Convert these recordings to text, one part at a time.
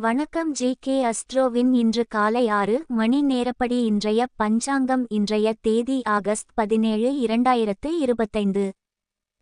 வணக்கம் G K அஸ்ட்ரோவின் இன்று காலை ஆறு மணி நேரப்படி இன்றைய பஞ்சாங்கம் இன்றைய தேதி ஆகஸ்ட் பதினேழு இரண்டாயிரத்து இருபத்தைந்து.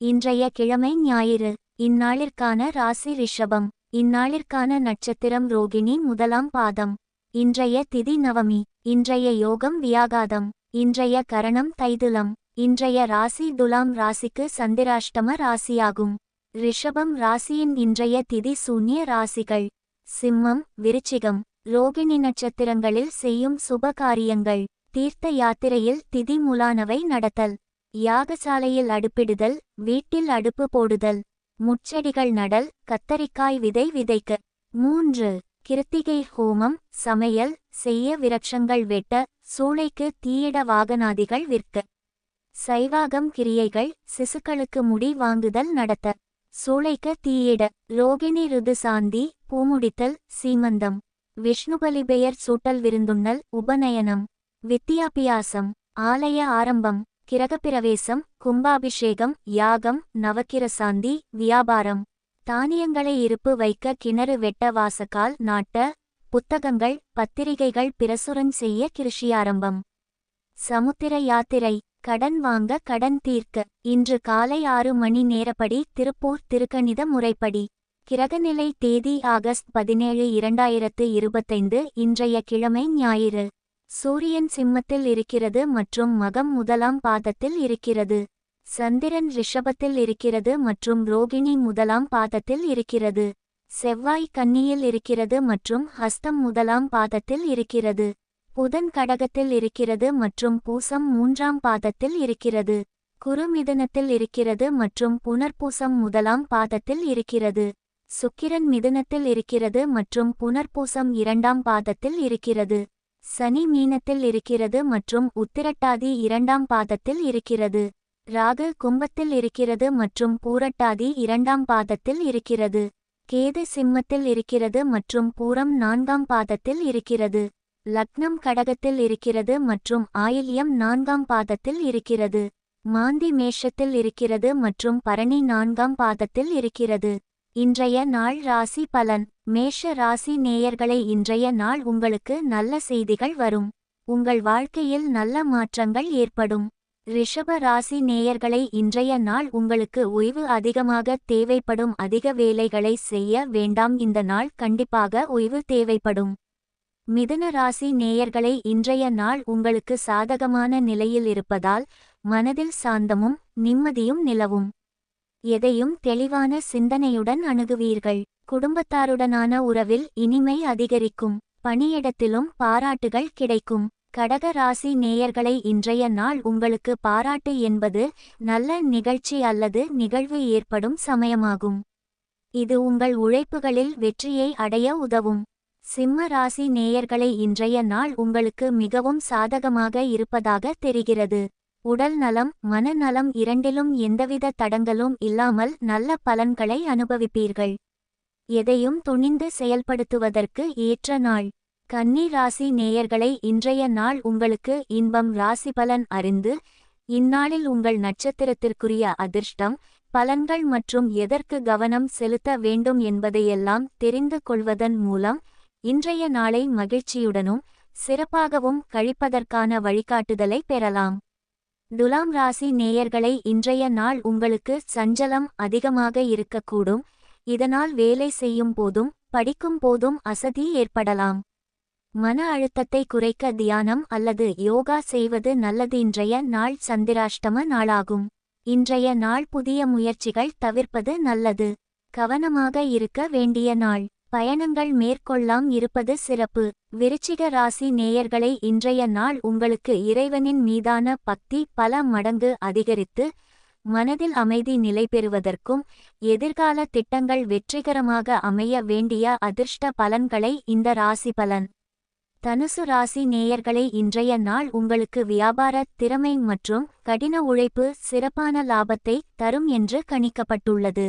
இன்றைய கிழமை ஞாயிறு இந்நாளிற்கான ராசி ரிஷபம் இந்நாளிற்கான நட்சத்திரம் ரோகிணி முதலாம் பாதம் இன்றைய திதி நவமி இன்றைய யோகம் வியாகாதம் இன்றைய கரணம் தைதுலம் இன்றைய ராசி துலாம் ராசிக்கு சந்திராஷ்டம ராசியாகும். ரிஷபம் ராசியின் இன்றைய திதி சூன்ய ராசிகள் சிம்மம் விருச்சிகம் ரோகிணி நட்சத்திரங்களில் செய்யும் சுப காரியங்கள் தீர்த்த யாத்திரையில் திதி முலானவை நடத்தல் யாகசாலையில் அடுப்பிடுதல் வீட்டில் அடுப்பு போடுதல் முச்செடிகள் நடல் கத்தரிக்காய் விதை விதைக்க. மூன்று கிருத்திகை ஹோமம் சமையல் செய்ய விரக்ஷங்கள் வெட்ட சூளைக்கு தீயிட வாகனாதிகள் விற்க. சைவாகம் கிரியைகள் சிசுக்களுக்கு முடி வாங்குதல் நடத்த. சூளைக்க தீயிட. ரோகிணி ருது சாந்தி பூமுடித்தல் சீமந்தம். விஷ்ணுபலி பெயர் சூட்டல் விருந்துண்ணல் உபநயனம். வித்தியாபியாசம். ஆலய ஆரம்பம். கிரகப்பிரவேசம். கும்பாபிஷேகம். யாகம். நவக்கிரசாந்தி. வியாபாரம். தானியங்களை இருப்பு வைக்க கிணறு வெட்ட வாசக்கால் நாட்ட. புத்தகங்கள் பத்திரிகைகள் பிரசுரம் செய்ய கிருஷியாரம்பம் சமுத்திர யாத்திரை. கடன் வாங்க கடன் தீர்க்க. இன்று காலை ஆறு மணி நேரப்படி திருப்பூர் திருக்கணித முறைப்படி. கிரகநிலை தேதி ஆகஸ்ட் பதினேழு இரண்டாயிரத்து இருபத்தைந்து இன்றைய கிழமை ஞாயிறு. சூரியன் சிம்மத்தில் இருக்கிறது மற்றும் மகம் முதலாம் பாதத்தில் இருக்கிறது. சந்திரன் ரிஷபத்தில் இருக்கிறது மற்றும் ரோகிணி முதலாம் பாதத்தில் இருக்கிறது. செவ்வாய் கன்னியில் இருக்கிறது மற்றும் ஹஸ்தம் முதலாம் பாதத்தில் இருக்கிறது. புதன் கடகத்தில் இருக்கிறது மற்றும் பூசம் மூன்றாம் பாதத்தில் இருக்கிறது. குறுமிதனத்தில் இருக்கிறது மற்றும் புனர்பூசம் முதலாம் பாதத்தில் இருக்கிறது. சுக்கிரன் மிதுனத்தில் இருக்கிறது மற்றும் புனர்பூசம் இரண்டாம் பாதத்தில் இருக்கிறது. சனி மீனத்தில் இருக்கிறது மற்றும் உத்திரட்டாதி இரண்டாம் பாதத்தில் இருக்கிறது. ராகு கும்பத்தில் இருக்கிறது மற்றும் பூரட்டாதி இரண்டாம் பாதத்தில் இருக்கிறது. கேது சிம்மத்தில் இருக்கிறது மற்றும் பூரம் நான்காம் பாதத்தில் இருக்கிறது. லக்னம் கடகத்தில் இருக்கிறது மற்றும் ஆயில்யம் நான்காம் பாதத்தில் இருக்கிறது. மாந்தி மேஷத்தில் இருக்கிறது மற்றும் பரணி நான்காம் பாதத்தில் இருக்கிறது. இன்றைய நாள் ராசி பலன். மேஷ ராசி நேயர்களை இன்றைய நாள் உங்களுக்கு நல்ல செய்திகள் வரும். உங்கள் வாழ்க்கையில் நல்ல மாற்றங்கள் ஏற்படும். ரிஷப ராசி நேயர்களை இன்றைய நாள் உங்களுக்கு ஓய்வு அதிகமாக தேவைப்படும். அதிக வேலைகளை செய்ய வேண்டாம். இந்த நாள் கண்டிப்பாக ஓய்வு தேவைப்படும். மிதுன ராசி நேயர்களை இன்றைய நாள் உங்களுக்கு சாதகமான நிலையில் இருப்பதால் மனதில் சாந்தமும் நிம்மதியும் நிலவும். எதையும் தெளிவான சிந்தனையுடன் அணுகுவீர்கள். குடும்பத்தாருடனான உறவில் இனிமை அதிகரிக்கும். பணியிடத்திலும் பாராட்டுகள் கிடைக்கும். கடக ராசி நேயர்களை இன்றைய நாள் உங்களுக்கு பாராட்டு என்பது நல்ல நிகழ்ச்சி அல்லது நிகழ்வு ஏற்படும் சமயமாகும். இது உங்கள் உழைப்புகளில் வெற்றியை அடைய உதவும். சிம்ம ராசி நேயர்களை இன்றைய நாள் உங்களுக்கு மிகவும் சாதகமாக இருப்பதாக தெரிகிறது. உடல் நலம் மனநலம் இரண்டிலும் எந்தவித தடங்களும் இல்லாமல் நல்ல பலன்களை அனுபவிப்பீர்கள். எதையும் துணிந்து செயல்படுத்துவதற்கு ஏற்ற நாள். கன்னி ராசி நேயர்களை இன்றைய நாள் உங்களுக்கு இன்பம் ராசி பலன் அறிந்து இந்நாளில் உங்கள் நட்சத்திரத்திற்குரிய அதிர்ஷ்டம் பலன்கள் மற்றும் எதற்கு கவனம் செலுத்த வேண்டும் என்பதையெல்லாம் தெரிந்து கொள்வதன் மூலம் இன்றைய நாளை மகிழ்ச்சியுடனும் சிறப்பாகவும் கழிப்பதற்கான வழிகாட்டுதலை பெறலாம். துலாம் ராசி நேயர்களை இன்றைய நாள் உங்களுக்கு சஞ்சலம் அதிகமாக இருக்கக்கூடும். இதனால் வேலை செய்யும் போதும் படிக்கும் போதும் அசதி ஏற்படலாம். மன அழுத்தத்தை குறைக்க தியானம் அல்லது யோகா செய்வது நல்லது. இன்றைய நாள் சந்திராஷ்டம நாளாகும். இன்றைய நாள் புதிய முயற்சிகள் தவிர்ப்பது நல்லது. கவனமாக இருக்க வேண்டிய நாள். பயணங்கள் மேற்கொள்ளாம் இருப்பது சிறப்பு. விருச்சிக ராசி நேயர்களை இன்றைய நாள் உங்களுக்கு இறைவனின் மீதான பக்தி பல மடங்கு அதிகரித்து மனதில் அமைதி நிலை பெறுவதற்கும் எதிர்கால திட்டங்கள் வெற்றிகரமாக அமைய வேண்டிய அதிர்ஷ்ட பலன்களை இந்த ராசி பலன். தனுசு ராசி நேயர்களை இன்றைய நாள் உங்களுக்கு வியாபார திறமை மற்றும் கடின உழைப்பு சிறப்பான லாபத்தை தரும் என்று கணிக்கப்பட்டுள்ளது.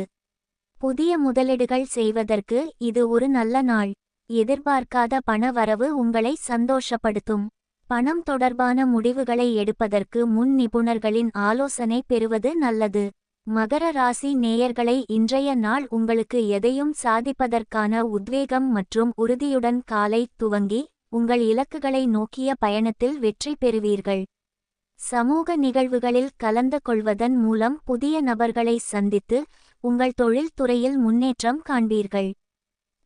புதிய முதலீடுகள் செய்வதற்கு இது ஒரு நல்ல நாள். எதிர்பார்க்காத பண வரவு உங்களை சந்தோஷப்படுத்தும். பணம் தொடர்பான முடிவுகளை எடுப்பதற்கு முன் நிபுணர்களின் ஆலோசனை பெறுவது நல்லது. மகர ராசி நேயர்களை இன்றைய நாள் உங்களுக்கு எதையும் சாதிப்பதற்கான உத்வேகம் மற்றும் உறுதியுடன் காலை துவங்கி உங்கள் இலக்குகளை நோக்கிய பயணத்தில் வெற்றி பெறுவீர்கள். சமூக நிகழ்வுகளில் கலந்து கொள்வதன் மூலம் புதிய நபர்களை சந்தித்து உங்கள் தொழில்துறையில் முன்னேற்றம் காண்பீர்கள்.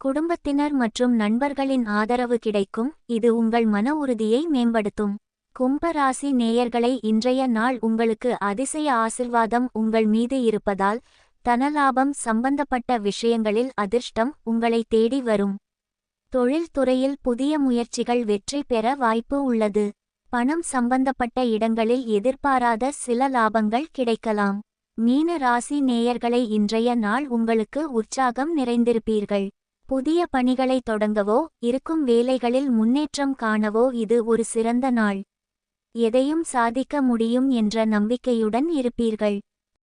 குடும்பத்தினர் மற்றும் நண்பர்களின் ஆதரவு கிடைக்கும். இது உங்கள் மன உறுதியை மேம்படுத்தும். கும்ப ராசி நேயர்களை இன்றைய நாள் உங்களுக்கு அதிசய ஆசிர்வாதம் உங்கள் மீது இருப்பதால் தனலாபம் சம்பந்தப்பட்ட விஷயங்களில் அதிர்ஷ்டம் உங்களை தேடி வரும். தொழில்துறையில் புதிய முயற்சிகள் வெற்றி பெற வாய்ப்பு உள்ளது. பணம் சம்பந்தப்பட்ட இடங்களில் எதிர்பாராத சில லாபங்கள் கிடைக்கலாம். மீன ராசி நேயர்களை இன்றைய நாள் உங்களுக்கு உற்சாகம் நிறைந்திருப்பீர்கள். புதிய பணிகளை தொடங்கவோ இருக்கும் வேலைகளில் முன்னேற்றம் காணவோ இது ஒரு சிறந்த நாள். எதையும் சாதிக்க முடியும் என்ற நம்பிக்கையுடன் இருப்பீர்கள்.